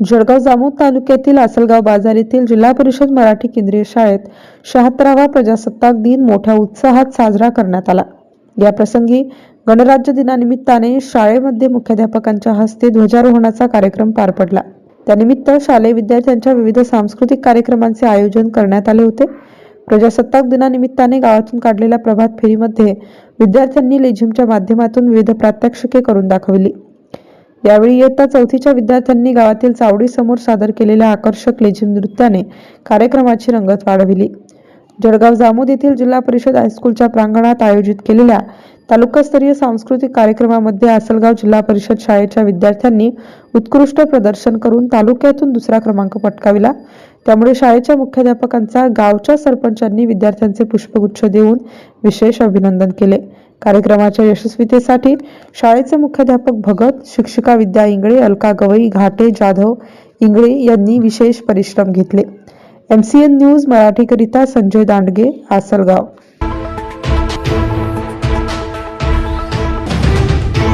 जळगाव जामोद तालुक्यातील आसलगाव बाजार येथील जिल्हा परिषद मराठी केंद्रीय शाळेत शहात्तरावा प्रजासत्ताक दिन मोठ्या उत्साहात साजरा करण्यात आला. या प्रसंगी गणराज्य दिनानिमित्ताने शाळेमध्ये मुख्याध्यापकांच्या हस्ते ध्वजारोहणाचा कार्यक्रम पार पडला. त्यानिमित्त शालेय विद्यार्थ्यांच्या विविध सांस्कृतिक कार्यक्रमांचे आयोजन करण्यात आले होते. प्रजासत्ताक दिनानिमित्ताने गावातून काढलेल्या प्रभात फेरीमध्ये विद्यार्थ्यांनी लेझिमच्या माध्यमातून विविध प्रात्यक्षिके करून दाखवली. यावेळी इयत्ता चौथीच्या विद्यार्थ्यांनी गावातील चावडीसमोर सादर केलेल्या आकर्षक लेझिम नृत्याने कार्यक्रमाची रंगत वाढविली. जळगाव जामोद येथील जिल्हा परिषद हायस्कूलच्या प्रांगणात आयोजित केलेल्या तालुकास्तरीय सांस्कृतिक कार्यक्रमामध्ये आसलगाव जिल्हा परिषद शाळेच्या विद्यार्थ्यांनी उत्कृष्ट प्रदर्शन करून तालुक्यातून दुसरा क्रमांक पटकाविला. त्यामुळे शाळेच्या मुख्याध्यापकांचा गावच्या सरपंचांनी विद्यार्थ्यांचे पुष्पगुच्छ देऊन विशेष अभिनंदन केले. कार्यक्रमाच्या यशस्वीतेसाठी शाळेचे मुख्याध्यापक भगत शिक्षिका विद्या इंगळे अलका गवई घाटे जाधव इंगळे यांनी विशेष परिश्रम घेतले. एमसीएन न्यूज मराठीकरिता संजय दांडगे आसलगाव.